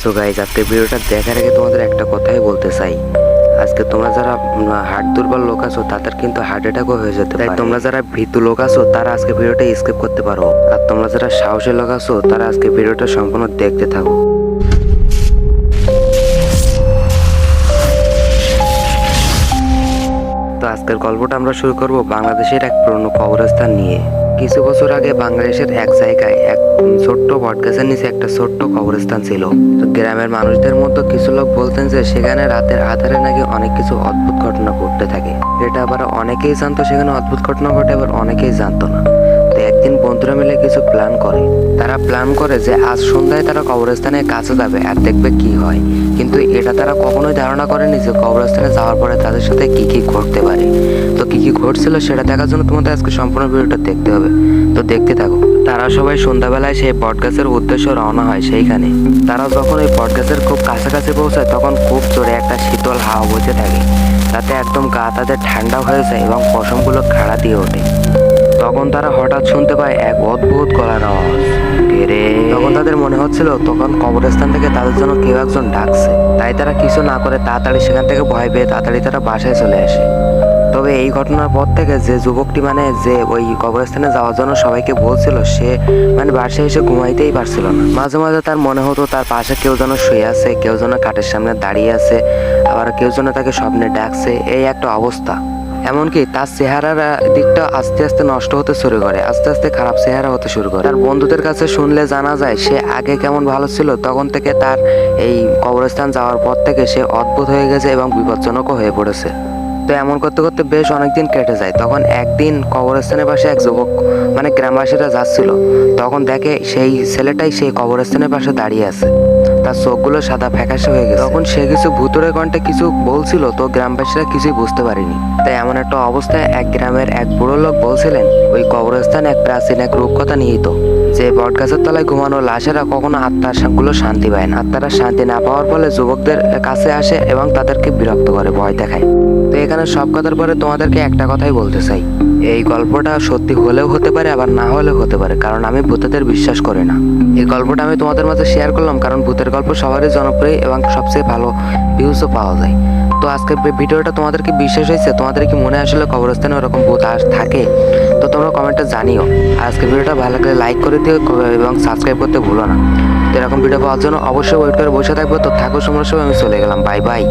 So guys আজকে ভিডিওটা দেখার আগে তোমাদের একটা কথাই বলতে চাই। আজকে তোমরা যারা হার্ট দুর্বল লোক আছো তাদের কিন্তু হার্ট অ্যাটাকও হয়ে যেতে পারে। তাই তোমরা যারা ভীতু লোক আছো তারা আজকে ভিডিওটা স্কিপ করতে পারো। আর তোমরা যারা সাহসী লোক আছো তারা আজকে ভিডিওটা সম্পূর্ণ দেখতে থাকো। তো আজকের গল্পটা আমরা শুরু করব বাংলাদেশের এক পুরনো কবরস্থান নিয়ে। কিছু বছর আগে বাংলাদেশের এক জায়গায় এক ছোট্ট বটগাছের নিচে একটা ছোট্ট কবরস্থান ছিল। গ্রামের মানুষদের মতো কিছু লোক বলতেন যে, সেখানে রাতের আধারে নাকি অনেক কিছু অদ্ভুত ঘটনা ঘটতে থাকে। এটা আবার অনেকেই জানতো, সেখানে অদ্ভুত ঘটনা ঘটে, আবার অনেকেই জানতো না। একদিন বন্ধুরা মিলে কিছু প্ল্যান করে। তারা প্ল্যান করে যে আজ সন্ধ্যায় তারা কবরস্থানের কাছে যাবে আর দেখবে কি হয়। কিন্তু এটা তারা কখনোই ধারণা করেনি যে কবরস্থানে যাওয়ার পরে তাদের সাথে কি কি ঘটতে পারে। তো কি কি ঘটছিল সেটা দেখার জন্য তোমাদের আজকে সম্পূর্ণ ভিডিওটা দেখতে হবে। তো দেখতে থাকো। তারা সবাই সন্ধ্যাবেলায় সেই বটগাছের উদ্দেশ্য রওনা হয় সেইখানে। তারা যখন ওই বটগাছের খুব কাছাকাছি পৌঁছায়, তখন খুব জোরে একটা শীতল হাওয়া বইতে থাকে। তাতে একদম গা তাদের ঠান্ডা হয়ে যায় এবং পশমগুলো খাড়া দিয়ে ওঠে। তখন তারা হঠাৎ শুনতে পায় এক অদ্ভুত গলার আওয়াজ। তখন তাদের মনে হচ্ছিল তখন কবরস্থান থেকে তাদের জন্য কেউ একজন ডাকছে। তাই তারা কিছু না করে তাড়াতাড়ি সেখান থেকে ভয় পেয়ে তাড়াতাড়ি তারা বাসায় চলে আসে। তবে এই ঘটনার পর থেকে যে যুবকটি মানে যে ওই কবরস্থানে যাওয়ার জন্য সবাইকে বলছিল, সে মানে বাসায় এসে ঘুমাইতেই পারছিল না। মাঝে মাঝে তার মনে হতো তার পাশে কেউ যেন শুয়ে আছে, কেউ যেন কাঠের সামনে দাঁড়িয়ে আছে, আবার কেউ যেন তাকে স্বপ্নে ডাকছে। এই একটা অবস্থা। এমনকি তার চেহারার দিকটা আস্তে আস্তে নষ্ট হতে শুরু করে, আস্তে আস্তে খারাপ চেহারা হতে শুরু করে। তার বন্ধুদের কাছে শুনলে জানা যায় সে আগে কেমন ভালো ছিল, তখন থেকে তার এই কবরস্থান যাওয়ার পর থেকে সে অদ্ভুত হয়ে গেছে এবং বিপজ্জনকও হয়ে পড়েছে। তো এমন করতে করতে বেশ অনেকদিন কেটে যায়। তখন একদিন কবরস্থানের পাশে এক যুবক মানে গ্রামবাসীরা যাচ্ছিল। তখন দেখে সেই ছেলেটাই সেই কবরস্থানের পাশে দাঁড়িয়ে আছে। তার চোখগুলো সাদা ফ্যাকাশে হয়ে গেছে। তখন সে কিছু ভুতুরে কণ্ঠে কিছু বলছিল, তো গ্রামবাসীরা কিছুই বুঝতে পারেনি। তাই এমন একটা অবস্থায় এক গ্রামের এক বুড়ো লোক বলছিলেন, ওই কবরস্থান এক প্রাচীন এক রূপকথা নিহিত, যে বটগাছের তলায় ঘুমানো লাশেরা কখনো আত্মারগুলো শান্তি পায় না। আত্মারা শান্তি না পাওয়ার ফলে যুবকদের কাছে আসে এবং তাদেরকে বিরক্ত করে, ভয় দেখায়। তো এখানে সব কথার পরে তোমাদেরকে একটা কথাই বলতে চাই। এই গল্পটা সত্যি হলেও হতে পারে, আবার না হলেও হতে পারে, কারণ আমি ভূতেদের বিশ্বাস করি না। এই গল্পটা আমি তোমাদের মাঝে শেয়ার করলাম, কারণ ভূতের গল্প সবারই জনপ্রিয় এবং সবচেয়ে ভালো ভিউজও পাওয়া যায়। তো আজকে ভিডিওটা তোমাদের কি বিশ্বাস হয়েছে? তোমাদের কি মনে আসলে কবরস্থানে ওরকম ভূত আস থাকে? তো তোমরা কমেন্টে জানিও। আজকে ভিডিওটা ভালো লাগলে লাইক করে দিও এবং সাবস্ক্রাইব করতে ভুলো না। তো এরকম ভিডিও পাওয়ার জন্য অবশ্যই ওয়েট করে বসে থাকব। তো থাকো সময় আমি চলে গেলাম। Bye bye